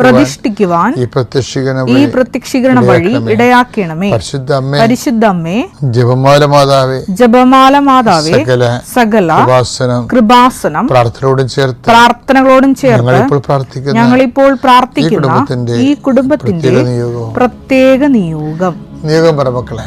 പ്രതിഷ്ഠിക്കുവാൻ ഈ പ്രത്യക്ഷീകരണ ഈ പ്രത്യക്ഷീകരണ വഴി ഇടയാക്കണമേ. പരിശുദ്ധമ്മേ പരിശുദ്ധ അമ്മേ പരിശുദ്ധ അമ്മേ ജപമാല മാതാവേ ജപമാല മാതാവേ സകല സകല കൃപാസനം കൃപാസനം പ്രാർത്ഥനയോടും ചേർത്ത് പ്രാർത്ഥനകളോടും ചേർത്ത് ഞങ്ങളിപ്പോൾ പ്രാർത്ഥിക്കുന്ന ഞങ്ങളിപ്പോൾ പ്രാർത്ഥിക്കുന്ന ഈ കുടുംബത്തിന്റെ പ്രത്യേക പ്രത്യേക നിയോഗം. നിയോഗം പറ മക്കളെ.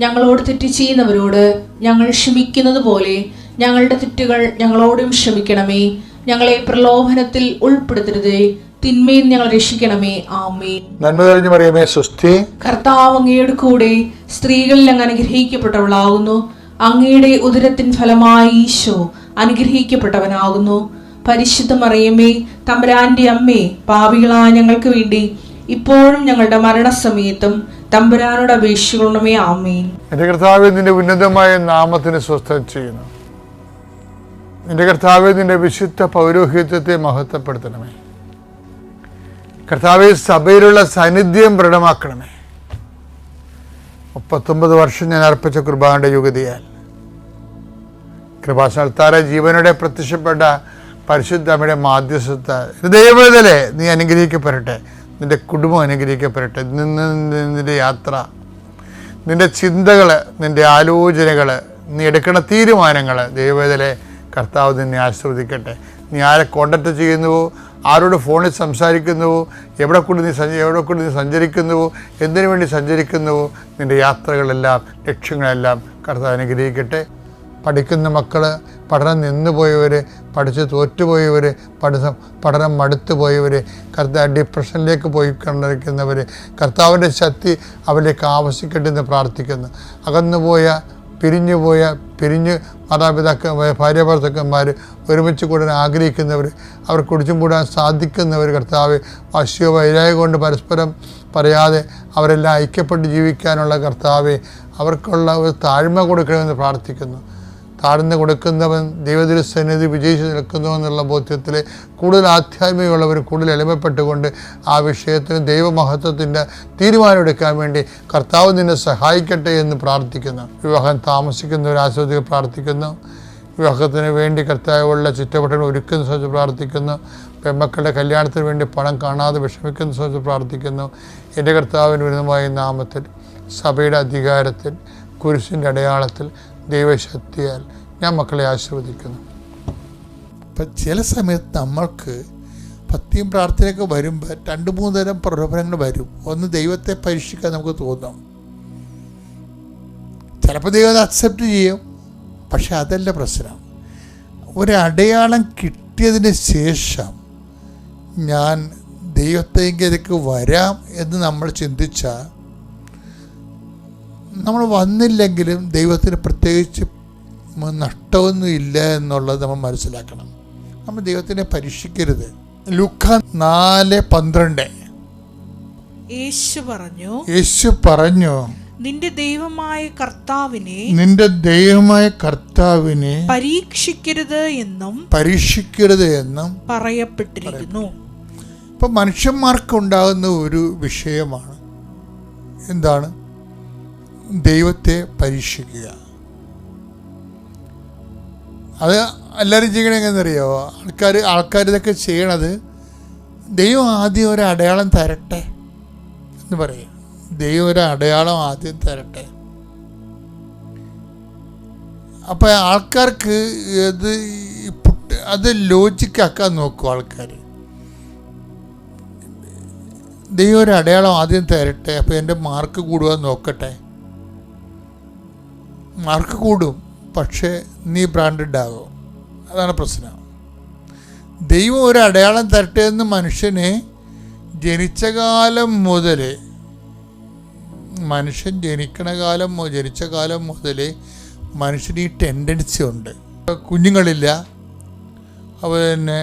ഞങ്ങളോട് തെറ്റ് ചെയ്യുന്നവരോട് ഞങ്ങൾ ക്ഷമിക്കുന്നത് പോലെ ഞങ്ങളുടെ തെറ്റുകൾ ഞങ്ങളോടും ക്ഷമിക്കണമേ. ഞങ്ങളെ പ്രലോഭനത്തിൽ ഉൾപ്പെടുത്തരുതേ. തിന്മയിൽ ഞങ്ങൾ രക്ഷിക്കണമേ. ആമേ നന്മ തെളിഞ്ഞു പറയുമേ സുസ്ഥി കർത്താവ് അങ്ങയുടെ കൂടെ സ്ത്രീകളിൽ അങ്ങ് അനുഗ്രഹിക്കപ്പെട്ടവളാകുന്നു. അങ്ങയുടെ ഉദരത്തിൻ ഫലമായി ഈശോ അനുഗ്രഹിക്കപ്പെട്ടവനാകുന്നു. പരിശുദ്ധ മറിയമ്മേ തമ്പുരാന്റെ അമ്മേ പാപികളായ ഞങ്ങൾക്ക് വേണ്ടി ഇപ്പോഴും ഞങ്ങളുടെ മരണസമയത്തും തമ്പുരാനോട് അപേക്ഷിക്കണമേ ആമേൻ. എന്റെ കർത്താവ് നിന്റെ ഉന്നതമായ നാമത്തിന് സ്വസ്ഥം ചെയ്യുന്നു. നിന്റെ കർത്താവ് നിന്റെ വിശുദ്ധ പൗരോഹിത്യത്തെ മഹത്വപ്പെടുത്തണമേ. കർത്താവ് സഭയിലുള്ള സാന്നിധ്യം ദൃഢമാക്കണമേ. മുപ്പത്തൊമ്പത് വർഷം ഞാൻ അർപ്പിച്ച കുർബാനയുടെ യുഗതിയാൽ. കൃപാസ്ഥാന ജീവനോടെ പ്രത്യക്ഷപ്പെട്ട പരിശുദ്ധ അമ്മയുടെ മാധ്യസ്ഥ ദൈവതലെ നീ അനുഗ്രഹിക്കപ്പെടട്ടെ. നിന്റെ കുടുംബം അനുഗ്രഹിക്കപ്പെടട്ടെ. നിന്ന് നിന്റെ യാത്ര നിന്റെ ചിന്തകൾ നിന്റെ ആലോചനകൾ നീ എടുക്കുന്ന തീരുമാനങ്ങൾ ദൈവവേദലെ കർത്താവ് നിന്നെ ആശ്രവദിക്കട്ടെ നീ ആരെ കോണ്ടാക്ട് ചെയ്യുന്നുവോ? ആരോട് ഫോണിൽ സംസാരിക്കുന്നുവോ? എവിടെ കൊണ്ട് നീ സഞ്ച എവിടെ കൊണ്ട് നീ സഞ്ചരിക്കുന്നുവോ? എന്തിനു വേണ്ടി സഞ്ചരിക്കുന്നുവോ? നിന്റെ യാത്രകളെല്ലാം ലക്ഷ്യങ്ങളെല്ലാം കർത്താവ് അനുഗ്രഹിക്കട്ടെ. പഠിക്കുന്ന മക്കൾ പഠനം നിന്നുപോയവർ പഠിച്ച് തോറ്റുപോയവർ പഠിതം പഠനം മടുത്തു പോയവർ കർത്താവ് ഡിപ്രഷനിലേക്ക് പോയി കണ്ടിരിക്കുന്നവർ കർത്താവിന്റെ ശക്തി അവരിലേക്ക് ആവശ്യിക്കട്ടെ എന്ന് പ്രാർത്ഥിക്കുന്നു. അകന്നുപോയ പിരിഞ്ഞുപോയ പിരിഞ്ഞ് മാതാപിതാക്ക ഭാര്യ ഭർത്താക്കന്മാർ ഒരുമിച്ച് കൂടാൻ ആഗ്രഹിക്കുന്നവർ അവർ കുടിച്ചും കൂടാൻ സാധിക്കുന്നവർ കർത്താവ് വശ്യോ വൈരാഗ്യം കൊണ്ട് പരസ്പരം പറയാതെ അവരെല്ലാം ഐക്യപ്പെട്ട് ജീവിക്കാനുള്ള കർത്താവ് അവർക്കുള്ള ഒരു താഴ്മ കൊടുക്കണമെന്ന് പ്രാർത്ഥിക്കുന്നു. താഴ്ന്നു കൊടുക്കുന്നവൻ ദൈവദൃസന്നിധി സന്നിധി വിജയിച്ച് നിൽക്കുന്നു എന്നുള്ള ബോധ്യത്തിൽ കൂടുതൽ ആധ്യാത്മികമുള്ളവർ കൂടുതൽ എളിമപ്പെട്ടുകൊണ്ട് ആ വിഷയത്തിന് ദൈവമഹത്വത്തിന്റെ തീരുമാനമെടുക്കാൻ വേണ്ടി കർത്താവ് നിന്നെ സഹായിക്കട്ടെ എന്ന് പ്രാർത്ഥിക്കുന്നു. വിവാഹം താമസിക്കുന്നവർ ആസ്വദികൾ പ്രാർത്ഥിക്കുന്നു. വിവാഹത്തിന് വേണ്ടി കർത്താവുള്ള ചുറ്റവട്ടങ്ങൾ ഒരുക്കുന്ന സ്വച്ച് പ്രാർത്ഥിക്കുന്നു. പെമ്മക്കളുടെ കല്യാണത്തിന് വേണ്ടി പണം കാണാതെ വിഷമിക്കുന്ന സ്വച്ച് പ്രാർത്ഥിക്കുന്നു. എന്റെ കർത്താവിന് വിരുദ്ധമായ നാമത്തിൽ സഭയുടെ അധികാരത്തിൽ കുരിശിന്റെ അടയാളത്തിൽ ദൈവശക്തിയാൽ ഞാൻ മക്കളെ ആശീർവദിക്കുന്നു. ഇപ്പം ചില സമയത്ത് നമ്മൾക്ക് ഭക്തിയും പ്രാർത്ഥനയൊക്കെ വരുമ്പോൾ രണ്ട് മൂന്ന് തരം പ്രലോഭനങ്ങൾ വരും. ഒന്ന് ദൈവത്തെ പരീക്ഷിക്കാൻ നമുക്ക് തോന്നും. ചിലപ്പോൾ ദൈവം അക്സെപ്റ്റ് ചെയ്യും. പക്ഷെ അതല്ല പ്രശ്നം. ഒരടയാളം കിട്ടിയതിന് ശേഷം ഞാൻ ദൈവത്തേക്ക് വരാം എന്ന് നമ്മൾ ചിന്തിച്ചാൽ നമ്മൾ വന്നില്ലെങ്കിലും ദൈവത്തിന് പ്രത്യേകിച്ച് മ- നഷ്ടമൊന്നും ഇല്ല എന്നുള്ളത് നമ്മൾ മനസ്സിലാക്കണം. നമ്മൾ ദൈവത്തിനെ പരീക്ഷിക്കരുത്. ലുക്ക നാല് പന്ത്രണ്ട്. യേശു പറഞ്ഞു യേശു പറഞ്ഞു നിന്റെ ദൈവമായ കർത്താവിനെ നിന്റെ ദൈവമായ കർത്താവിനെ പരീക്ഷിക്കരുത് എന്നും പരീക്ഷിക്കരുത് എന്നും പറയപ്പെട്ടിരിക്കുന്നു. ഇപ്പൊ മനുഷ്യന്മാർക്കുണ്ടാകുന്ന ഒരു വിഷയമാണ്. എന്താണ്? ദൈവത്തെ പരീക്ഷിക്കുക. അത് എല്ലാവരും ചെയ്യണത് എങ്ങനെയെന്നറിയോ ആൾക്കാർ ആൾക്കാർ ഇതൊക്കെ ചെയ്യണത് ദൈവം ആദ്യം ഒരു അടയാളം തരട്ടെ എന്ന് പറയും. ദൈവം ഒരു അടയാളം ആദ്യം തരട്ടെ. അപ്പം ആൾക്കാർക്ക് ഇത് അത് ലോജിക്കാക്കാൻ നോക്കും ആൾക്കാർ ദൈവം ഒരു അടയാളം ആദ്യം തരട്ടെ അപ്പോൾ എന്റെ മാർക്ക് കൂടുക നോക്കട്ടെ. മാർക്ക് കൂടും പക്ഷേ നീ ബ്രാൻഡഡ് ആകും. അതാണ് പ്രശ്നം. ദൈവം ഒരു അടയാളം തരട്ടെ എന്ന് മനുഷ്യനെ ജനിച്ച കാലം മുതൽ മനുഷ്യൻ ജനിക്കണ കാലം ജനിച്ച കാലം മുതൽ മനുഷ്യന് ഈ ടെൻഡൻസി ഉണ്ട്. കുഞ്ഞുങ്ങളില്ല അവ തന്നെ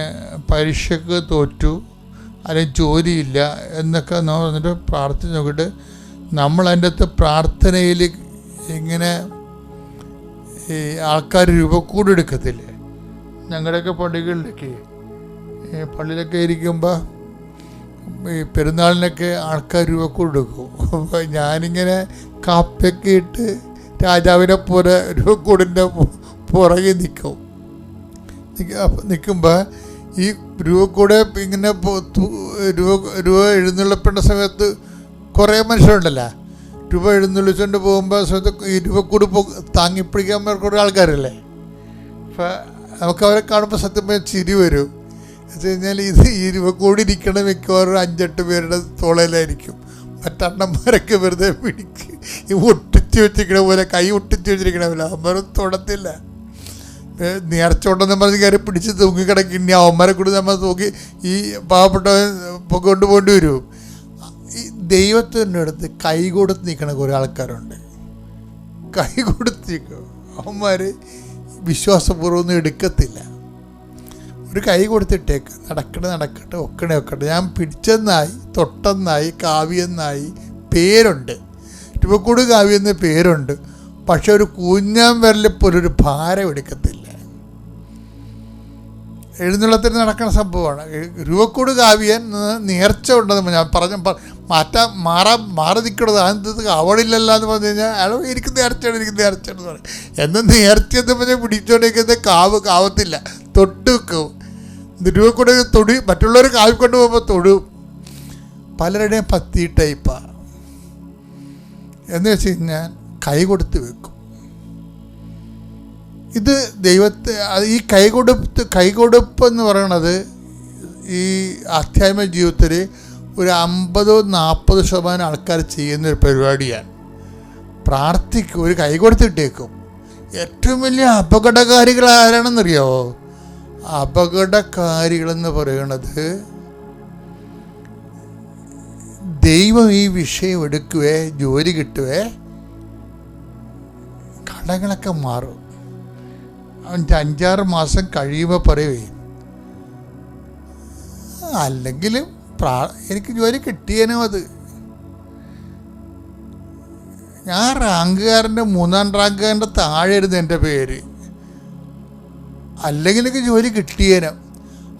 പരീക്ഷയ്ക്ക് തോറ്റു അല്ലെങ്കിൽ ജോലിയില്ല എന്നൊക്കെ നമ്മൾ പറഞ്ഞിട്ട് പ്രാർത്ഥിച്ച് നോക്കിയിട്ട് നമ്മൾ അതിന്റെ അകത്ത് പ്രാർത്ഥനയിൽ ഇങ്ങനെ ഈ ആൾക്കാർ രൂപക്കൂട് എടുക്കത്തില്ലേ? ഞങ്ങളുടെയൊക്കെ പള്ളികളിലൊക്കെ ഈ പള്ളിയിലൊക്കെ ഇരിക്കുമ്പോൾ ഈ പെരുന്നാളിനൊക്കെ ആൾക്കാർ രൂപക്കൂട് എടുക്കും. അപ്പോൾ ഞാനിങ്ങനെ കാപ്പൊക്കെ ഇട്ട് രാജാവിനെ പോലെ രൂപക്കൂടിന്റെ പുറകെ നിൽക്കും നിൽക്കുമ്പോൾ ഈ രൂപക്കൂടെ കൂടെ ഇങ്ങനെ രൂപ രൂപ എഴുന്നള്ളിപ്പേണ്ട സമയത്ത് കുറേ മനുഷ്യരുണ്ടല്ലോ. രൂപ എഴുന്നള്ളിച്ചുകൊണ്ട് പോകുമ്പോൾ ഈ രൂപക്കൂട് പോ താങ്ങിപ്പിടിക്കാൻ കുറേ ആൾക്കാരല്ലേ? അപ്പം നമുക്ക് അവരെ കാണുമ്പോൾ സത്യം പറഞ്ഞാൽ ചിരി വരും. എന്ന് വെച്ച് കഴിഞ്ഞാൽ ഇത് ഈ രൂപക്കൂടി ഇരിക്കണ മിക്കവാറും അഞ്ചെട്ട് പേരുടെ തോളയിലായിരിക്കും മറ്റണ്ണന്മാരൊക്കെ വെറുതെ പിടിക്ക് ഈ ഒട്ടിച്ച് വെച്ചിരിക്കണ പോലെ കൈ ഒട്ടിച്ച് വെച്ചിരിക്കണ പോലെ അവന്മാരും തൊടത്തില്ല. നേർച്ചോട്ടെന്ന് പറഞ്ഞ് കയറി പിടിച്ച് തൂങ്ങിക്കിടക്കി ഇനി അവന്മാരെ കൂടി നമ്മൾ തൂക്കി ഈ പാവപ്പെട്ടവൻ കൊണ്ടുപോകേണ്ടി വരും. ദൈവത്തിന്റെ അടുത്ത് കൈ കൊടുത്ത് നിൽക്കണ കുറേ ആൾക്കാരുണ്ട്. കൈ കൊടുത്ത് നിൽക്കും. അവന്മാർ വിശ്വാസപൂർവം എടുക്കത്തില്ല. ഒരു കൈ കൊടുത്തിട്ടേക്ക് നടക്കണ നടക്കട്ടെ ഒക്കണേ ഒക്കട്ടെ ഞാൻ പിടിച്ചെന്നായി തൊട്ടെന്നായി കാവ്യെന്നായി പേരുണ്ട്. ടിപ്പക്കൂട് കാവ്യെന്ന് പേരുണ്ട്. പക്ഷെ ഒരു കൂഞ്ഞാൻ വരലിപ്പോലൊരു ഭാരം എടുക്കത്തില്ല. എഴുന്നള്ളത്തിന് നടക്കുന്ന സംഭവമാണ്. രൂപക്കൂട് കാവ്യൻ നേർച്ച ഉണ്ടെന്ന് ഞാൻ പറഞ്ഞ മാറ്റാൻ മാറാൻ മാറി നിൽക്കണത് അത് അവളില്ലല്ലോ എന്ന് പറഞ്ഞു കഴിഞ്ഞാൽ അയാൾ എനിക്ക് നേർച്ചയാണ് എനിക്ക് നേർച്ചയാണ് എന്ന് പറയും. എന്ന് നേർച്ച എന്ന് പറഞ്ഞാൽ പിടിച്ചോണ്ടിരിക്കുന്നത് കാവ് കാവത്തില്ല തൊട്ട് വെക്കും രൂപക്കൂട് തൊടി മറ്റുള്ളവർ കാവിക്കൊണ്ട് പോകുമ്പോൾ തൊടും. പലരുടെയും പത്തി ടൈപ്പാണ് എന്ന് വെച്ച് കഴിഞ്ഞാൽ കൈ കൊടുത്ത് വെക്കും. ഇത് ദൈവത്തെ ഈ കൈകൊടുപ്പ് കൈകൊടുപ്പ് എന്ന് പറയണത് ഈ ആധ്യാത്മിക ജീവിതത്തിൽ ഒരു അമ്പതോ നാൽപ്പത് ശതമാനം ആൾക്കാർ ചെയ്യുന്ന ഒരു പരിപാടിയാണ്. പ്രാർത്ഥിക്കും ഒരു കൈ കൊടുത്തിട്ടേക്കും. ഏറ്റവും വലിയ അപകടകാരികൾ ആരാണെന്നറിയാവോ അപകടകാരികളെന്ന് പറയുന്നത് ദൈവം ഈ വിഷയം എടുക്കുവേ ജോലി കിട്ടുവേ കടങ്ങളൊക്കെ മാറും. അഞ്ച് അഞ്ചാറ് മാസം കഴിയുമ്പോൾ പറയുവേ അല്ലെങ്കിൽ പ്രാ എനിക്ക് ജോലി കിട്ടിയേനോ അത്. ഞാൻ റാങ്കുകാരന്റെ മൂന്നാം റാങ്കുകാരന്റെ താഴെയായിരുന്നു എന്റെ പേര്. അല്ലെങ്കിൽ എനിക്ക് ജോലി കിട്ടിയേനോ.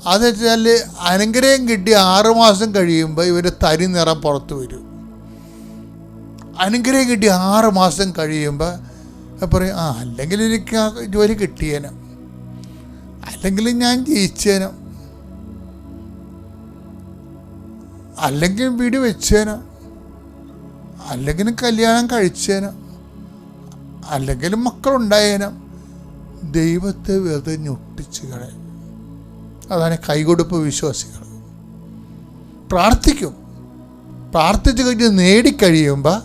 അത് വെച്ചാൽ അനുഗ്രഹം കിട്ടി ആറുമാസം കഴിയുമ്പോൾ ഇവർ തരി നിറം പുറത്ത് വരും. അനുഗ്രഹം കിട്ടി ആറുമാസം കഴിയുമ്പോൾ പറയും ആ അല്ലെങ്കിൽ എനിക്ക് ആ ജോലി കിട്ടിയേനോ. അല്ലെങ്കിൽ ഞാൻ ജയിച്ചേനോ. അല്ലെങ്കിൽ വീട് വെച്ചേനോ. അല്ലെങ്കിൽ കല്യാണം കഴിച്ചേനോ. അല്ലെങ്കിൽ മക്കളുണ്ടായേനോ. ദൈവത്തെ വെറുതെ ഞൊട്ടിച്ച് കളയും. അതാണ് കൈകൊടുപ്പ് വിശ്വാസികൾ. പ്രാർത്ഥിക്കും. പ്രാർത്ഥിച്ച് കഴിഞ്ഞ് നേടിക്കഴിയുമ്പോൾ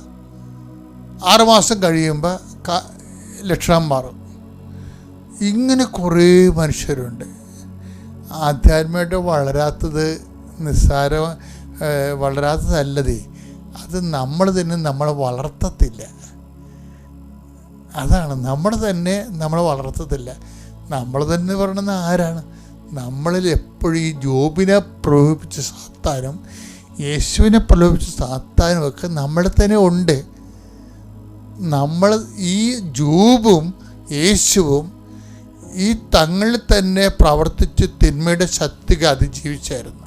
ആറുമാസം കഴിയുമ്പോൾ ക- ലക്ഷണം മാറും. ഇങ്ങനെ കുറേ മനുഷ്യരുണ്ട്. ആധ്യാത്മികമായിട്ട് വളരാത്തത് നിസ്സാര വളരാത്തതല്ലതേ. അത് നമ്മൾ തന്നെ നമ്മളെ വളർത്തത്തില്ല. അതാണ്. നമ്മൾ തന്നെ നമ്മളെ വളർത്തത്തില്ല. നമ്മൾ തന്നെ പറയണത് ആരാണ്? നമ്മളിൽ എപ്പോഴും ഈ ജോബിനെ പ്രലോഭിപ്പിച്ച സാത്താനും യേശുവിനെ പ്രലോഭിപ്പിച്ച സാത്താനും ഒക്കെ നമ്മളെ തന്നെ ഉണ്ട്. നമ്മൾ ഈ ജൂബും യേശുവും ഈ തങ്ങളിൽ തന്നെ പ്രവർത്തിച്ച് തിന്മയുടെ ശക്തിക്ക് അതിജീവിച്ചായിരുന്നു.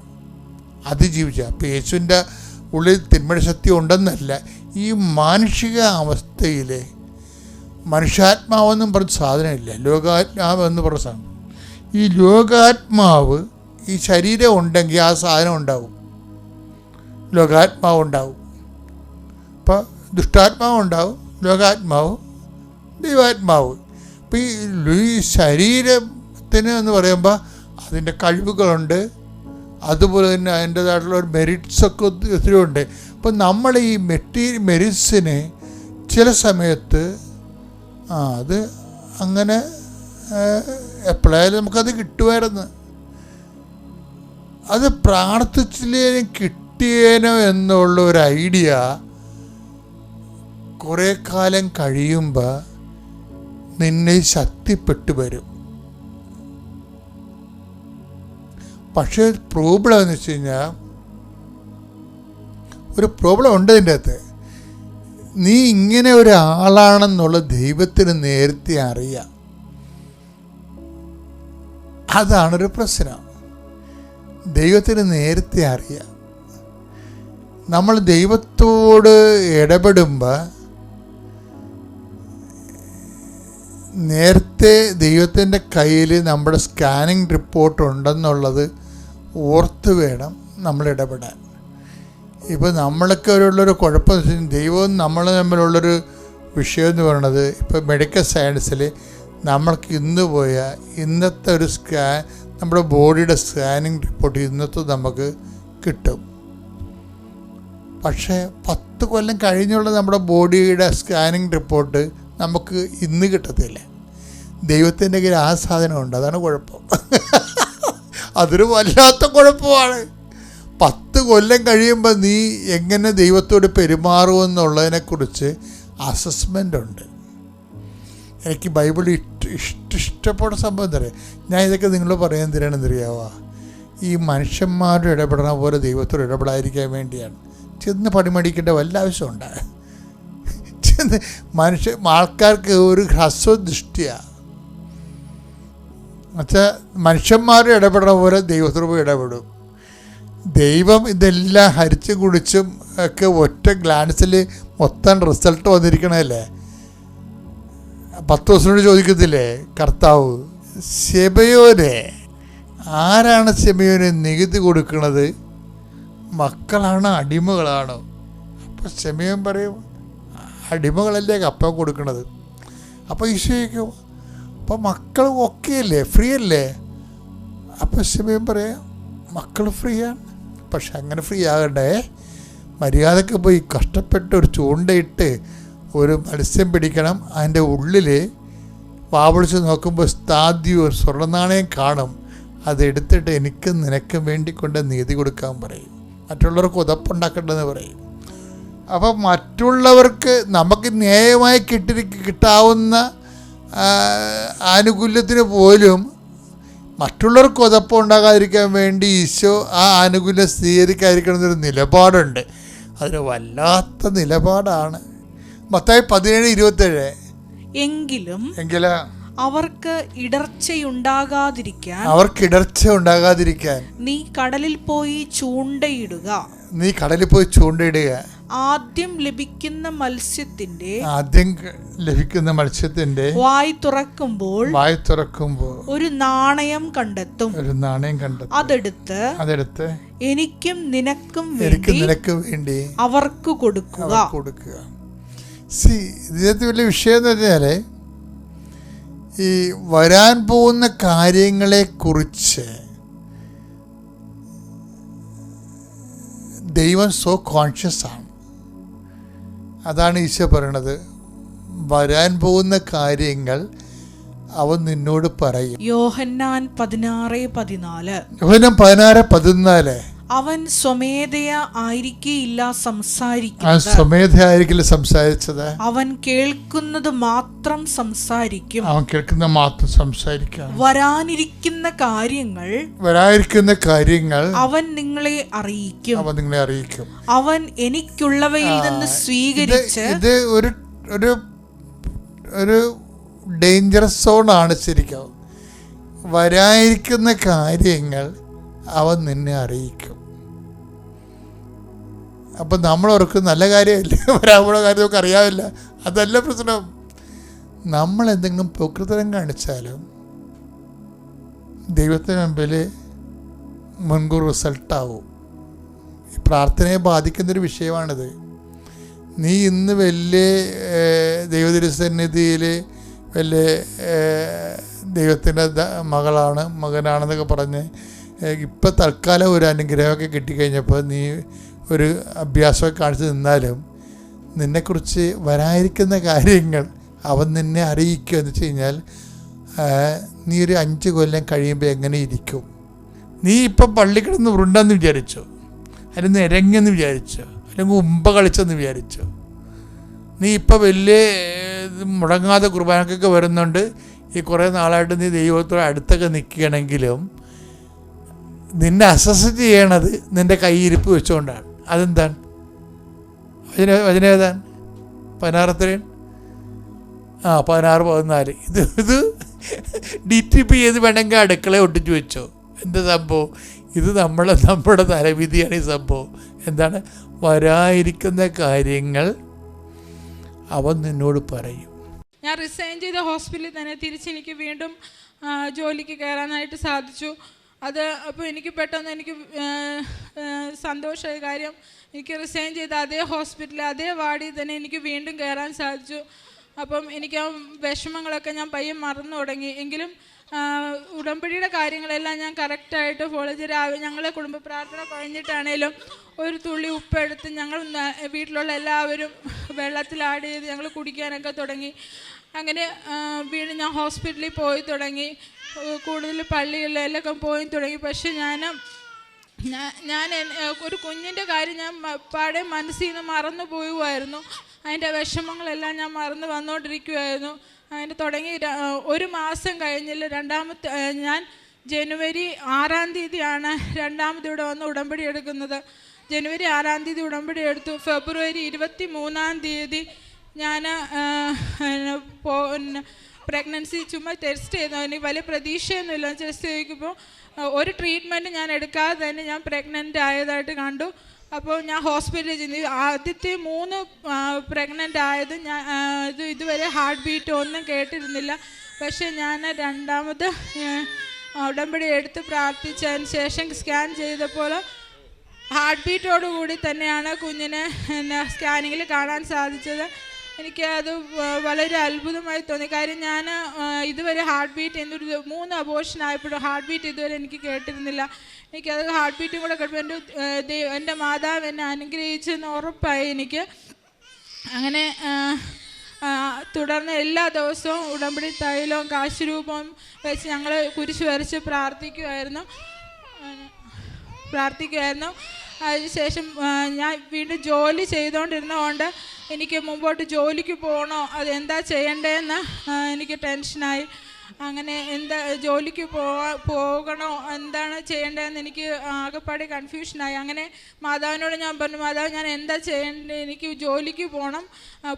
അതിജീവിച്ച. അപ്പോൾ യേശുവിന്റെ ഉള്ളിൽ തിന്മയുടെ ശക്തി ഉണ്ടെന്നല്ല ഈ മാനുഷിക അവസ്ഥയിലെ മനുഷ്യാത്മാവെന്നും പറഞ്ഞ സാധനമില്ല ലോകാത്മാവ് എന്ന് പറഞ്ഞ സാധനം. ഈ ലോകാത്മാവ് ഈ ശരീരം ഉണ്ടെങ്കിൽ ആ സാധനം ഉണ്ടാവും. ലോകാത്മാവ് ഉണ്ടാവും. അപ്പോൾ ദുഷ്ടാത്മാവ് ഉണ്ടാവും. ലോകാത്മാവ് ദൈവാത്മാവ് അപ്പോൾ ഈ ഈ ശരീരത്തിന് എന്ന് പറയുമ്പോൾ അതിന്റെ കഴിവുകളുണ്ട്. അതുപോലെ തന്നെ അതിന്റേതായിട്ടുള്ള ഒരു മെറിറ്റ്സൊക്കെ ഒത്തിരി ഉണ്ട്. അപ്പം നമ്മൾ ഈ മെറ്റീരിയൽ മെറിറ്റ്സിനെ ചില സമയത്ത് ആ അത് അങ്ങനെ എപ്പോഴായാലും നമുക്കത് കിട്ടുമായിരുന്നു. അത് പ്രാർത്ഥിച്ചില്ലേനും കിട്ടിയേനോ എന്നുള്ള ഒരു ഐഡിയ കുറേ കാലം കഴിയുമ്പോൾ നിന്നെ ശക്തിപ്പെട്ടു വരും. പക്ഷേ പ്രോബ്ലം എന്ന് വെച്ച് കഴിഞ്ഞാൽ ഒരു പ്രോബ്ലം ഉണ്ട് ഇതിന്റെ അകത്ത്. നീ ഇങ്ങനെ ഒരാളാണെന്നുള്ള ദൈവത്തിന് നേരത്തെ അറിയാം. അതാണൊരു പ്രശ്നം. ദൈവത്തിന് നേരത്തെ അറിയാം. നമ്മൾ ദൈവത്തോട് ഇടപെടുമ്പോൾ നേരത്തെ ദൈവത്തിന്റെ കയ്യിൽ നമ്മുടെ സ്കാനിങ് റിപ്പോർട്ട് ഉണ്ടെന്നുള്ളത് ഓർത്ത് വേണം നമ്മൾ ഇടപെടാൻ. ഇപ്പോൾ നമ്മളൊക്കെ ഒരുള്ളൊരു കുഴപ്പം ദൈവവും നമ്മൾ തമ്മിലുള്ളൊരു വിഷയം എന്ന് പറയുന്നത് ഇപ്പോൾ മെഡിക്കൽ സയൻസിൽ നമ്മൾക്ക് ഇന്ന് പോയ ഇന്നത്തെ ഒരു സ്കാൻ നമ്മുടെ ബോഡിയുടെ സ്കാനിങ് റിപ്പോർട്ട് ഇന്നത്തെ നമുക്ക് കിട്ടും. പക്ഷേ പത്ത് കൊല്ലം കഴിഞ്ഞുള്ള നമ്മുടെ ബോഡിയുടെ സ്കാനിങ് റിപ്പോർട്ട് നമുക്ക് ഇന്ന് കിട്ടത്തില്ല. ദൈവത്തിന്റെ കയ്യിൽ ആ സാധനമുണ്ട്. അതാണ് കുഴപ്പം. അതൊരു വല്ലാത്ത കുഴപ്പമാണ്. പത്ത് കൊല്ലം കഴിയുമ്പോൾ നീ എങ്ങനെ ദൈവത്തോട് പെരുമാറുമെന്നുള്ളതിനെക്കുറിച്ച് അസസ്മെന്റ് ഉണ്ട് എനിക്ക് ബൈബിൾ ഇഷ്ട ഇഷ്ട ഇഷ്ടപ്പെടുന്ന സംഭവം പറയുക ഞാൻ ഇതൊക്കെ നിങ്ങൾ പറയാൻ തരാണെന്ന് അറിയാവോ? ഈ മനുഷ്യന്മാരുടെ ഇടപെടണ പോലെ ദൈവത്തോട് ഇടപെടാതിരിക്കാൻ വേണ്ടിയാണ്. ചെന്ന് പണിമടിക്കേണ്ട വല്ല ആവശ്യമുണ്ട് ചെന്ന് മനുഷ്യ ആൾക്കാർക്ക് ഒരു ഹ്രസ്വദൃഷ്ടിയാണ് എന്നുവെച്ചാൽ മനുഷ്യന്മാർ ഇടപെടുന്ന പോലെ ദൈവത്തോട് പോയി ഇടപെടും. ദൈവം ഇതെല്ലാം ഹരിച്ചും കുടിച്ചും ഒക്കെ ഒറ്റ ഗ്ലാൻസിൽ മൊത്തം റിസൾട്ട് വന്നിരിക്കണല്ലേ പത്ത് ദിവസത്തിനോട് ചോദിക്കത്തില്ലേ? കർത്താവ് ശബയോനെ ആരാണ് ശബയോന് നികുതി കൊടുക്കുന്നത് മക്കളാണ് അടിമകളാണ്. അപ്പോൾ ശമയം പറയും അടിമകളല്ലേ കപ്പ കൊടുക്കുന്നത് അപ്പോൾ ഈശോയ്ക്കും അപ്പോൾ മക്കൾ ഒക്കെ അല്ലേ ഫ്രീ അല്ലേ അപ്പോൾ സമയം പറയാം മക്കൾ ഫ്രീ ആണ് പക്ഷെ അങ്ങനെ ഫ്രീ ആകണ്ടേ? മര്യാദയ്ക്ക് പോയി കഷ്ടപ്പെട്ട് ഒരു ചൂണ്ടയിട്ട് ഒരു മത്സ്യം പിടിക്കണം. അതിന്റെ ഉള്ളിൽ വാവളിച്ച് നോക്കുമ്പോൾ സ്ഥാദ്യം ഒരു സ്വർണനാണയം കാണും. അതെടുത്തിട്ട് എനിക്കും നിനക്കും വേണ്ടി കൊണ്ട് നീതി കൊടുക്കാൻ പറയും. മറ്റുള്ളവർക്ക് ഉതപ്പുണ്ടാക്കേണ്ടതെന്ന് പറയും. അപ്പോൾ മറ്റുള്ളവർക്ക് നമുക്ക് ന്യായമായി കിട്ടി കിട്ടാവുന്ന ആനുകൂല്യത്തിന് പോലും മറ്റുള്ളവർക്ക് ഉതപ്പുണ്ടാകാതിരിക്കാൻ വേണ്ടി ഈശോ ആ ആനുകൂല്യം സ്വീകരിക്കാതിരിക്കണം എന്നൊരു നിലപാടുണ്ട്. അതൊരു വല്ലാത്ത നിലപാടാണ്. മത്തായി പതിനേഴ് ഇരുപത്തേഴ്. എങ്കിലും എങ്കിലും? അവർക്ക് ഇടർച്ചയുണ്ടാകാതിരിക്കാൻ അവർക്ക് ഇടർച്ച ഉണ്ടാകാതിരിക്കാൻ നീ കടലിൽ പോയി ചൂണ്ടയിടുക. നീ കടലിൽ പോയി ചൂണ്ടയിടുക. ആദ്യം ലഭിക്കുന്ന മത്സ്യത്തിന്റെ ആദ്യം ലഭിക്കുന്ന മത്സ്യത്തിന്റെ വായി തുറക്കുമ്പോൾ വായി തുറക്കുമ്പോൾ ഒരു നാണയം കണ്ടെത്തും. ഒരു നാണയം കണ്ടെത്തും. അതെടുത്ത് അതെടുത്ത് എനിക്കും നിനക്കും എനിക്ക് വേണ്ടി നിനക്ക് വേണ്ടി അവർക്ക് കൊടുക്കുക. കൊടുക്കുക. സി ഇതിനകത്ത് വലിയ വിഷയം എന്ന് പറഞ്ഞാൽ ഈ വരാൻ പോകുന്ന കാര്യങ്ങളെ കുറിച്ച് ദൈവം സോ കോൺഷ്യസ് ആണ്. അതാണ് ഈശോ പറയണത്. വരാൻ പോകുന്ന കാര്യങ്ങൾ അവൻ നിന്നോട് പറയും. യോഹന്നാൻ പതിനാറ് പതിനാല്. യോഹന്നാൻ പതിനാറ് പതിനാല്. അവൻ സ്വമേധയ ആയിരിക്കില്ല സംസാരിക്കുന്നത്. സ്വമേധയായിരിക്കില്ല സംസാരിച്ചത്. അവൻ കേൾക്കുന്നത് മാത്രം സംസാരിക്കും. അവൻ കേൾക്കുന്നത് മാത്രം സംസാരിക്കാം. വരാനിരിക്കുന്ന കാര്യങ്ങൾ വരാനിരിക്കുന്ന കാര്യങ്ങൾ അവൻ നിങ്ങളെ അറിയിക്കും. അവൻ നിങ്ങളെ അറിയിക്കും. അവൻ എനിക്കുള്ളവയിൽ നിന്ന് സ്വീകരിച്ച് ഇത് ഒരു ഒരു ഒരു ഡേഞ്ചറസ് സോണാണ് ശരിക്കും. വരായിരിക്കുന്ന കാര്യങ്ങൾ അവൻ നിന്നെ അറിയിക്കും. അപ്പം നമ്മൾ ഓർക്കും നല്ല കാര്യമല്ലേ? പോണ കാര്യം നമുക്ക് അറിയാവില്ല. അതല്ല പ്രശ്നം. നമ്മൾ എന്തെങ്കിലും പ്രകൃതം കാണിച്ചാലും ദൈവത്തിന് മുമ്പിൽ മുൻകൂർ റിസൾട്ടാവും ഈ പ്രാർത്ഥനയെ ബാധിക്കുന്നൊരു വിഷയമാണിത്. നീ ഇന്ന് വലിയ ദൈവതിരുസന്നിധിയിൽ വലിയ ദൈവത്തിന്റെ മകളാണ് മകനാണെന്നൊക്കെ പറഞ്ഞ് ഇപ്പം തൽക്കാലം ഒരു അനുഗ്രഹമൊക്കെ കിട്ടിക്കഴിഞ്ഞപ്പോൾ നീ ഒരു അഭ്യാസമൊക്കെ കാണിച്ച് നിന്നാലും നിന്നെക്കുറിച്ച് വരാതിരിക്കുന്ന കാര്യങ്ങൾ അവൻ നിന്നെ അറിയിക്കുക എന്ന് വെച്ച് കഴിഞ്ഞാൽ നീ ഒരു അഞ്ച് കൊല്ലം കഴിയുമ്പോൾ എങ്ങനെ ഇരിക്കും? നീ ഇപ്പം പള്ളി കിടന്ന് ഉരുണ്ടെന്ന് വിചാരിച്ചു? അല്ലെങ്കിൽ നിരങ്ങെന്ന് വിചാരിച്ചു? അല്ലെങ്കിൽ ഉമ്പ കളിച്ചെന്ന് വിചാരിച്ചു? നീ ഇപ്പം വലിയ മുടങ്ങാതെ കുർബാനക്കൊക്കെ വരുന്നുണ്ട്. ഈ കുറേ നാളായിട്ട് നീ ദൈവത്തോട് അടുത്തൊക്കെ നിൽക്കുകയാണെങ്കിലും നിന്നെ അസസ് ചെയ്യണത് നിന്റെ കൈയിരിപ്പ് വെച്ചുകൊണ്ടാണ്. അതെന്താണ്? വചന വചനേതാണ് പതിനാറത്രയും ആ പതിനാറ് പതിനാല്. ഇത് ഇത് ഡി ടി പി ചെയ്ത് വേണമെങ്കിൽ അടുക്കള ഒട്ടിച്ച് വെച്ചോ. എന്താ സംഭവം? ഇത് നമ്മളെ നമ്മുടെ തലവിധിയാണ് ഈ സംഭവം. എന്താണ്? വരാതിരിക്കുന്ന കാര്യങ്ങൾ അവൻ നിന്നോട് പറയും. ഞാൻ റിസൈൻ ചെയ്ത ഹോസ്പിറ്റലിൽ തന്നെ തിരിച്ചെനിക്ക് വീണ്ടും ജോലിക്ക് കയറാനായിട്ട് സാധിച്ചു. അത് അപ്പോൾ എനിക്ക് പെട്ടെന്ന് എനിക്ക് സന്തോഷമായ കാര്യം എനിക്ക് റിസൈൻ ചെയ്ത അതേ ഹോസ്പിറ്റലിൽ അതേ വാർഡിൽ തന്നെ എനിക്ക് വീണ്ടും കയറാൻ സാധിച്ചു. അപ്പം എനിക്ക് ആ വിഷമങ്ങളൊക്കെ ഞാൻ പയ്യെ മറന്നു തുടങ്ങി. എങ്കിലും ഉടമ്പടിയുടെ കാര്യങ്ങളെല്ലാം ഞാൻ കറക്റ്റായിട്ട് ഫോളോ ചെയ്ത് രാവിലെ ഞങ്ങളെ കുടുംബ പ്രാർത്ഥന കഴിഞ്ഞിട്ടാണേലും ഒരു തുള്ളി ഉപ്പെടുത്ത് ഞങ്ങൾ വീട്ടിലുള്ള എല്ലാവരും വെള്ളത്തിൽ ആഡ് ചെയ്ത് ഞങ്ങൾ കുടിക്കാനൊക്കെ തുടങ്ങി. അങ്ങനെ വീട് ഞാൻ ഹോസ്പിറ്റലിൽ പോയി തുടങ്ങി. കൂടുതൽ പള്ളികളിലൊക്കെ പോയി തുടങ്ങി. പക്ഷെ ഞാൻ ഞാൻ ഒരു കുഞ്ഞിന്റെ കാര്യം ഞാൻ പാടെ മനസ്സിൽ നിന്ന് മറന്നു പോവുമായിരുന്നു അതിന്റെ വിഷമങ്ങളെല്ലാം ഞാൻ മറന്നു വന്നുകൊണ്ടിരിക്കുമായിരുന്നു അതിന് തുടങ്ങി ഒരു മാസം കഴിഞ്ഞില്ല രണ്ടാമത്തെ ഞാൻ ജനുവരി ആറാം തീയതിയാണ് രണ്ടാമത് ഇവിടെ വന്ന് ഉടമ്പടി എടുക്കുന്നത്. ജനുവരി ആറാം തീയതി ഉടമ്പടി എടുത്തു. ഫെബ്രുവരി ഇരുപത്തി മൂന്നാം തീയതി ഞാൻ പ്രഗ്നൻസി ചുമ്മാ ടെസ്റ്റ് ചെയ്തു എനിക്ക് വലിയ പ്രതീക്ഷയൊന്നുമില്ല. ടെസ്റ്റ് ചോദിക്കുമ്പോൾ ഒരു ട്രീറ്റ്മെന്റ് ഞാൻ എടുക്കാതെ തന്നെ ഞാൻ പ്രഗ്നന്റ് ആയതായിട്ട് കണ്ടു. അപ്പോൾ ഞാൻ ഹോസ്പിറ്റലിൽ ചെന്നു ആദ്യത്തെ മൂന്ന് പ്രഗ്നന്റ് ആയത് ഞാൻ ഇത് ഇതുവരെ ഹാർട്ട് ബീറ്റ് ഒന്നും കേട്ടിരുന്നില്ല. പക്ഷേ ഞാൻ രണ്ടാമത് ഉടമ്പടി എടുത്ത് പ്രാർത്ഥിച്ചതിന് ശേഷം സ്കാൻ ചെയ്തപ്പോൾ ഹാർട്ട് ബീറ്റോടുകൂടി തന്നെയാണ് കുഞ്ഞിനെ സ്കാനിങ്ങിൽ കാണാൻ സാധിച്ചത്. എനിക്ക് അത് വളരെ അത്ഭുതമായി തോന്നി. കാര്യം ഞാൻ ഇതുവരെ ഹാർട്ട് ബീറ്റ് എന്നൊരു മൂന്ന് അബോഷൻ ആയപ്പോഴും ഹാർട്ട് ബീറ്റ് ഇതുവരെ എനിക്ക് കേട്ടിരുന്നില്ല. എനിക്കത് ഹാർട്ട് ബീറ്റും കൂടെ കേട്ടപ്പോൾ എന്റെ ദൈവം എന്റെ മാതാവ് എന്നെ അനുഗ്രഹിച്ചെന്ന് ഉറപ്പായി എനിക്ക്. അങ്ങനെ തുടർന്ന് എല്ലാ ദിവസവും ഉടമ്പടി തൈലവും കാശുരൂപവും വെച്ച് ഞങ്ങൾ കുരിശ് വരച്ച് പ്രാർത്ഥിക്കുമായിരുന്നു പ്രാർത്ഥിക്കുമായിരുന്നു അതിനുശേഷം ഞാൻ വീണ്ടും ജോലി ചെയ്തുകൊണ്ടിരുന്നതുകൊണ്ട് എനിക്ക് മുമ്പോട്ട് ജോലിക്ക് പോകണോ അത് എന്താ ചെയ്യേണ്ടതെന്ന് എനിക്ക് ടെൻഷനായി. അങ്ങനെ എന്താ ജോലിക്ക് പോവാ പോകണോ എന്താണ് ചെയ്യേണ്ടതെന്ന് എനിക്ക് ആകെപ്പാടെ കൺഫ്യൂഷനായി അങ്ങനെ മാതാവിനോട് ഞാൻ പറഞ്ഞു മാതാവ് ഞാൻ എന്താ ചെയ്യേണ്ടത്? എനിക്ക് ജോലിക്ക് പോകണം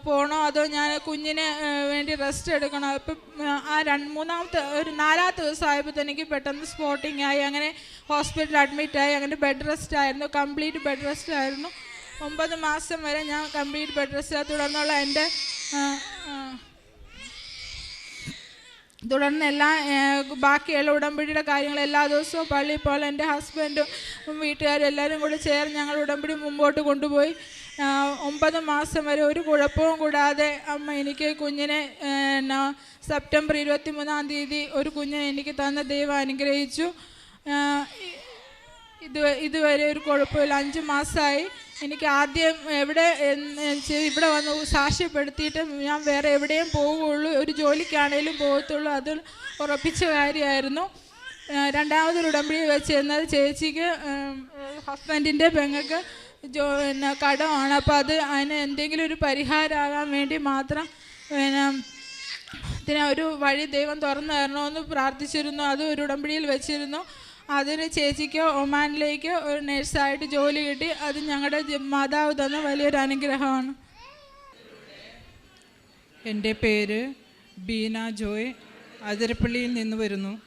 പോകണോ അതോ ഞാൻ കുഞ്ഞിന് വേണ്ടി റെസ്റ്റ് എടുക്കണോ? ഇപ്പം ആ രണ്ട് മൂന്നാമത്തെ ഒരു നാലാമത്തെ ദിവസമായപ്പോൾ തന്നെ എനിക്ക് പെട്ടെന്ന് സ്പോട്ടിങ് ആയി. അങ്ങനെ ഹോസ്പിറ്റലിൽ അഡ്മിറ്റായി അങ്ങനെ ബെഡ് റെസ്റ്റ് ആയിരുന്നു. കംപ്ലീറ്റ് ബെഡ് റെസ്റ്റ് ആയിരുന്നു. ഒമ്പത് മാസം വരെ ഞാൻ കംപ്ലീറ്റ് ബെഡ് റെസ്റ്റ് തുടർന്നുള്ള എന്റെ തുടർന്ന് എല്ലാ ബാക്കിയുള്ള ഉടമ്പടിയുടെ കാര്യങ്ങൾ എല്ലാ ദിവസവും പള്ളി ഇപ്പോൾ എന്റെ ഹസ്ബൻഡും വീട്ടുകാരും എല്ലാവരും കൂടി ചേർന്ന് ഞങ്ങൾ ഉടമ്പടി മുമ്പോട്ട് കൊണ്ടുപോയി. ഒമ്പത് മാസം വരെ ഒരു കുഴപ്പവും കൂടാതെ അമ്മ എനിക്ക് കുഞ്ഞിനെ സെപ്റ്റംബർ ഇരുപത്തി മൂന്നാം തീയതി ഒരു കുഞ്ഞിനെ എനിക്ക് തന്ന ദൈവം അനുഗ്രഹിച്ചു. ഇത് ഇതുവരെ ഒരു കുഴപ്പമില്ല. അഞ്ച് മാസമായി. എനിക്ക് ആദ്യം എവിടെ ഇവിടെ വന്ന് സാക്ഷ്യപ്പെടുത്തിയിട്ട് ഞാൻ വേറെ എവിടെയും പോവുകയുള്ളൂ. ഒരു ജോലിക്കാണേലും പോകത്തുള്ളൂ. അത് ഉറപ്പിച്ച കാര്യമായിരുന്നു. രണ്ടാമതൊരു ഉടമ്പടി വെച്ച് എന്നാൽ ചേച്ചിക്ക് ഹസ്ബൻഡിന്റെ പെങ്ങൾക്ക് ജോ പിന്നെ കടമാണ്. അപ്പോൾ അത് അതിന് എന്തെങ്കിലും ഒരു പരിഹാരമാകാൻ വേണ്ടി മാത്രം പിന്നെ ഇതിനൊരു വഴി ദൈവം തുറന്നു തരണമെന്ന് പ്രാർത്ഥിച്ചിരുന്നു. അത് ഒരു ഉടമ്പടിയിൽ വെച്ചിരുന്നു. അതിന് ചേച്ചിക്ക് ഒമാനിലേക്ക് ഒരു നഴ്സായിട്ട് ജോലി കിട്ടി. അത് ഞങ്ങളുടെ മാതാവ് തന്ന വലിയൊരു അനുഗ്രഹമാണ്. എന്റെ പേര് ബീന ജോയ്. അതിരപ്പള്ളിയിൽ നിന്ന് വരുന്നു.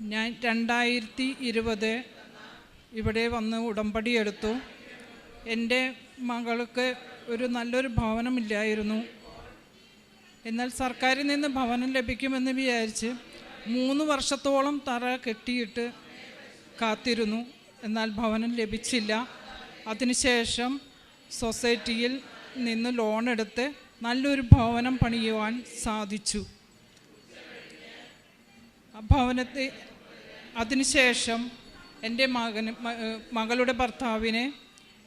ഞാൻ രണ്ടായിരത്തി ഇരുപത് ഇവിടെ വന്ന് ഉടമ്പടി എടുത്തു. എന്റെ മകൾക്ക് ഒരു നല്ലൊരു ഭവനമില്ലായിരുന്നു. എന്നാൽ സർക്കാരിൽ നിന്ന് ഭവനം ലഭിക്കുമെന്ന് വിചാരിച്ച് മൂന്ന് വർഷത്തോളം തറ കെട്ടിയിട്ട് കാത്തിരുന്നു. എന്നാൽ ഭവനം ലഭിച്ചില്ല. അതിനുശേഷം സൊസൈറ്റിയിൽ നിന്ന് ലോൺ എടുത്ത് നല്ലൊരു ഭവനം പണിയുവാൻ സാധിച്ചു. ആ ഭവനത്തെ അതിനുശേഷം എന്റെ മകന് മകളുടെ ഭർത്താവിന്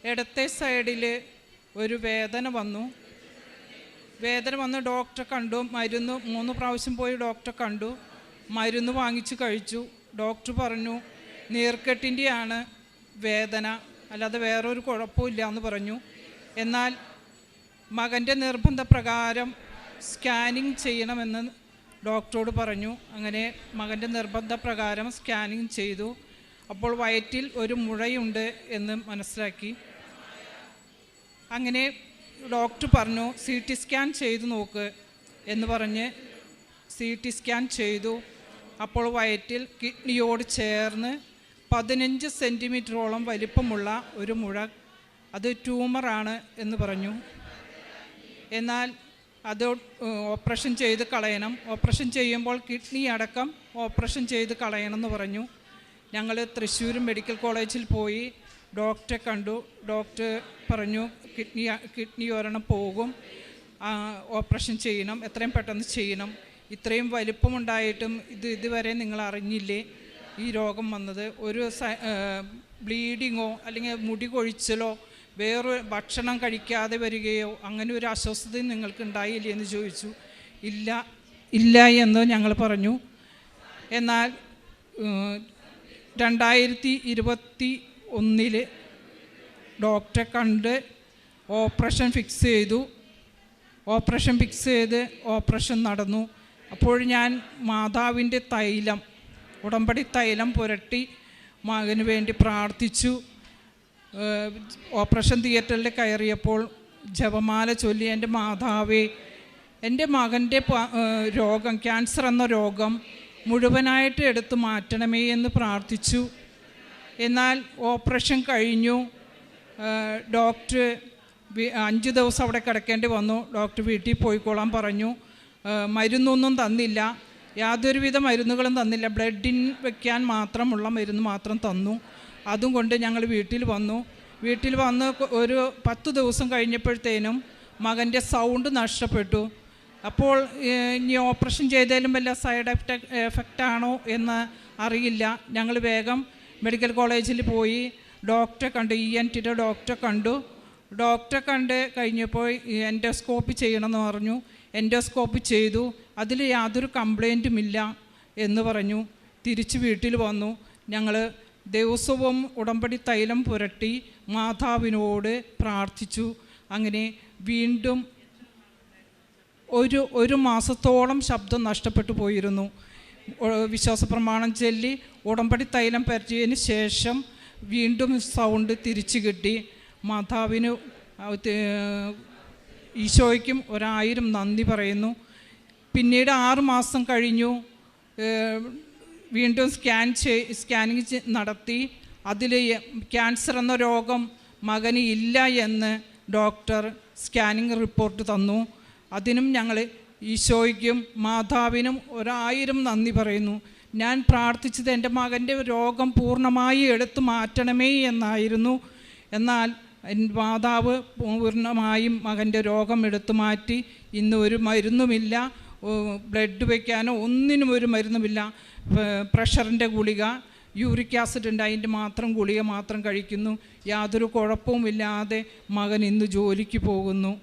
ഇടത്തെ സൈഡിൽ ഒരു വേദന വന്നു. വേദന വന്ന് ഡോക്ടറെ കണ്ടു. മരുന്ന് മൂന്ന് പ്രാവശ്യം പോയി ഡോക്ടറെ കണ്ടു. മരുന്ന് വാങ്ങിച്ചു കഴിച്ചു. ഡോക്ടർ പറഞ്ഞു നീർക്കെട്ടിന്റെയാണ് വേദന. അല്ലാതെ വേറൊരു കുഴപ്പമില്ല എന്ന് പറഞ്ഞു. എന്നാൽ മകന്റെ നിർബന്ധപ്രകാരം സ്കാനിങ് ചെയ്യണമെന്ന് ഡോക്ടറോട് പറഞ്ഞു. അങ്ങനെ മകന്റെ നിർബന്ധപ്രകാരം സ്കാനിങ് ചെയ്തു. അപ്പോൾ വയറ്റിൽ ഒരു മുഴയുണ്ട് എന്ന് മനസ്സിലാക്കി. അങ്ങനെ ഡോക്ടർ പറഞ്ഞു സി ടി സ്കാൻ ചെയ്തു നോക്ക് എന്ന് പറഞ്ഞ് സി ടി സ്കാൻ ചെയ്തു. അപ്പോൾ വയറ്റിൽ കിഡ്നിയോട് ചേർന്ന് പതിനഞ്ച് സെന്റിമീറ്ററോളം വലിപ്പമുള്ള ഒരു മുഴ അത് ട്യൂമറാണ് എന്ന് പറഞ്ഞു. എന്നാൽ അത് ഓപ്പറേഷൻ ചെയ്ത് കളയണം. ഓപ്പറേഷൻ ചെയ്യുമ്പോൾ കിഡ്നി അടക്കം ഓപ്പറേഷൻ ചെയ്ത് കളയണം എന്ന് പറഞ്ഞു. ഞങ്ങൾ തൃശ്ശൂർ മെഡിക്കൽ കോളേജിൽ പോയി ഡോക്ടറെ കണ്ടു. ഡോക്ടർ പറഞ്ഞു കിഡ്നി കിഡ്നി ഒരെണ്ണം പോകും. ഓപ്പറേഷൻ ചെയ്യണം. എത്രയും പെട്ടെന്ന് ചെയ്യണം. ഇത്രയും വലിപ്പമുണ്ടായിട്ടും ഇത് ഇതുവരെ നിങ്ങൾ അറിഞ്ഞില്ലേ? ഈ രോഗം വന്നത് ഒരു ബ്ലീഡിങ്ങോ അല്ലെങ്കിൽ മുടി കൊഴിച്ചലോ വേറെ ഭക്ഷണം കഴിക്കാതെ വരികയോ അങ്ങനെ ഒരു അസ്വസ്ഥതയും നിങ്ങൾക്ക് ഉണ്ടായില്ലേ എന്ന് ചോദിച്ചു. ഇല്ല ഇല്ല എന്ന് ഞങ്ങൾ പറഞ്ഞു. എന്നാൽ രണ്ടായിരത്തി ഇരുപത്തി ഒന്നിൽ ഡോക്ടറെ കണ്ട് ഓപ്പറേഷൻ ഫിക്സ് ചെയ്തു. ഓപ്പറേഷൻ ഫിക്സ് ചെയ്ത് ഓപ്പറേഷൻ നടന്നു. അപ്പോൾ ഞാൻ മാതാവിന്റെ തൈലം ഉടമ്പടി തൈലം പുരട്ടി മകന് വേണ്ടി പ്രാർത്ഥിച്ചു. ഓപ്പറേഷൻ തിയേറ്ററിൽ കയറിയപ്പോൾ ജപമാല ചൊല്ലി എന്റെ മാതാവേ എന്റെ മകന്റെ രോഗം ക്യാൻസർ എന്ന രോഗം മുഴുവനായിട്ട് എടുത്തു മാറ്റണമേ എന്ന് പ്രാർത്ഥിച്ചു. എന്നാൽ ഓപ്പറേഷൻ കഴിഞ്ഞു. ഡോക്ടർ അഞ്ച് ദിവസം അവിടെ കിടക്കേണ്ടി വന്നു. ഡോക്ടർ വീട്ടിൽ പോയിക്കോളാൻ പറഞ്ഞു. മരുന്നൊന്നും തന്നില്ല. യാതൊരുവിധ മരുന്നുകളും തന്നില്ല. ബ്ലഡിൻ വെക്കാൻ മാത്രമുള്ള മരുന്ന് മാത്രം തന്നു. അതും കൊണ്ട് ഞങ്ങൾ വീട്ടിൽ വന്നു. വീട്ടിൽ വന്ന് ഒരു പത്ത് ദിവസം കഴിഞ്ഞപ്പോഴത്തേനും മകന്റെ സൗണ്ട് നഷ്ടപ്പെട്ടു. അപ്പോൾ ഇനി ഓപ്പറേഷൻ ചെയ്താലും വല്ല സൈഡ് എഫക്റ്റ് എഫക്റ്റ് ആണോ എന്ന് അറിയില്ല. ഞങ്ങൾ വേഗം മെഡിക്കൽ കോളേജിൽ പോയി. ഡോക്ടറെ കണ്ടു ഇ എൻ ടിയുടെ ഡോക്ടറെ കണ്ടു. ഡോക്ടറെ കണ്ട് കഴിഞ്ഞപ്പോൾ എൻഡോസ്കോപ്പി ചെയ്യണമെന്ന് പറഞ്ഞു. എൻഡോസ്കോപ്പി ചെയ്തു. അതിൽ യാതൊരു കംപ്ലൈന്റും ഇല്ല എന്ന് പറഞ്ഞു. തിരിച്ച് വീട്ടിൽ വന്നു. ഞങ്ങൾ ദിവസവും ഉടമ്പടി തൈലം പുരട്ടി മാതാവിനോട് പ്രാർത്ഥിച്ചു. അങ്ങനെ വീണ്ടും ഒരു ഒരു മാസത്തോളം ശബ്ദം നഷ്ടപ്പെട്ടു പോയിരുന്നു. വിശ്വാസ പ്രമാണം ചൊല്ലി ഉടമ്പടി തൈലം പരറ്റിയതിന് ശേഷം വീണ്ടും സൗണ്ട് തിരിച്ചു കിട്ടി. മാതാവിന് ഈശോയ്ക്കും ഒരായിരം നന്ദി പറയുന്നു. പിന്നീട് ആറ് മാസം കഴിഞ്ഞു വീണ്ടും സ്കാൻ ചെയ് സ്കാനിങ് നടത്തി. അതിൽ ക്യാൻസർ എന്ന രോഗം മകന് ഇല്ല എന്ന് ഡോക്ടർ സ്കാനിങ് റിപ്പോർട്ട് തന്നു. അതിനും ഞങ്ങൾ ഈശോയ്ക്കും മാതാവിനും ഒരായിരം നന്ദി പറയുന്നു. ഞാൻ പ്രാർത്ഥിച്ചത് എന്റെ മകന്റെ രോഗം പൂർണമായി എടുത്തു മാറ്റണമേ എന്നായിരുന്നു. എന്നാൽ മാതാവ് പൂർണമായും മകന്റെ രോഗം എടുത്തു മാറ്റി ഇന്ന് ഒരു മരുന്നുമില്ല. ബ്ലഡ് വയ്ക്കാനോ ഒന്നിനും ഒരു മരുന്നുമില്ല. പ്രഷറിന്റെ ഗുളിക യൂറിക് ആസിഡ് ഉണ്ട്. അതിന്റെ മാത്രം ഗുളിക മാത്രം കഴിക്കുന്നു. യാതൊരു കുഴപ്പവുമില്ലാതെ മകൻ ഇന്ന് ജോലിക്ക് പോകുന്നു.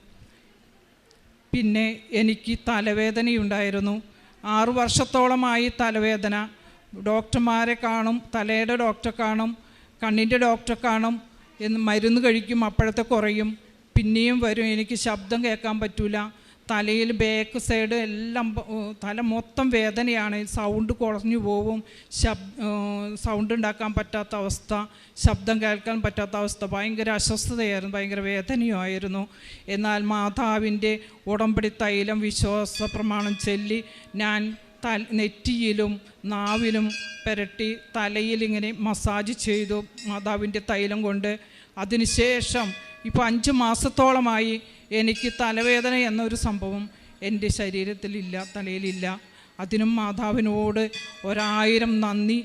പിന്നെ എനിക്ക് തലവേദനയുണ്ടായിരുന്നു. ആറു വർഷത്തോളമായി തലവേദന. ഡോക്ടർമാരെ കാണും തലയുടെ ഡോക്ടറെ കാണും കണ്ണിന്റെ ഡോക്ടറെ കാണും. എന്ന് മരുന്ന് കഴിക്കും അപ്പോഴത്തെ കുറയും. പിന്നെയും വരും എനിക്ക് ശബ്ദം കേൾക്കാൻ പറ്റൂല. തലയിൽ ബാക്ക് സൈഡ് എല്ലാം തല മൊത്തം വേദനയാണ്. സൗണ്ട് കുറഞ്ഞു പോവും. ശബ് സൗണ്ട് ഉണ്ടാക്കാൻ പറ്റാത്ത അവസ്ഥ. ശബ്ദം കേൾക്കാൻ പറ്റാത്ത അവസ്ഥ. ഭയങ്കര അസ്വസ്ഥതയായിരുന്നു ഭയങ്കര വേദനയുമായിരുന്നു. എന്നാൽ മാതാവിന്റെ ഉടമ്പടി തൈലം വിശ്വാസ പ്രമാണം ചൊല്ലി ഞാൻ ത നെറ്റിയിലും നാവിലും പുരട്ടി തലയിൽ ഇങ്ങനെ മസാജ് ചെയ്തു മാതാവിന്റെ തൈലം കൊണ്ട്. അതിനുശേഷം ഇപ്പോൾ അഞ്ച് മാസത്തോളമായി എനിക്ക് തലവേദന എന്നൊരു സംഭവം എന്റെ ശരീരത്തിലില്ല തലയിലില്ല. അതിനും മാതാവിനോട് ഒരായിരം നന്ദി.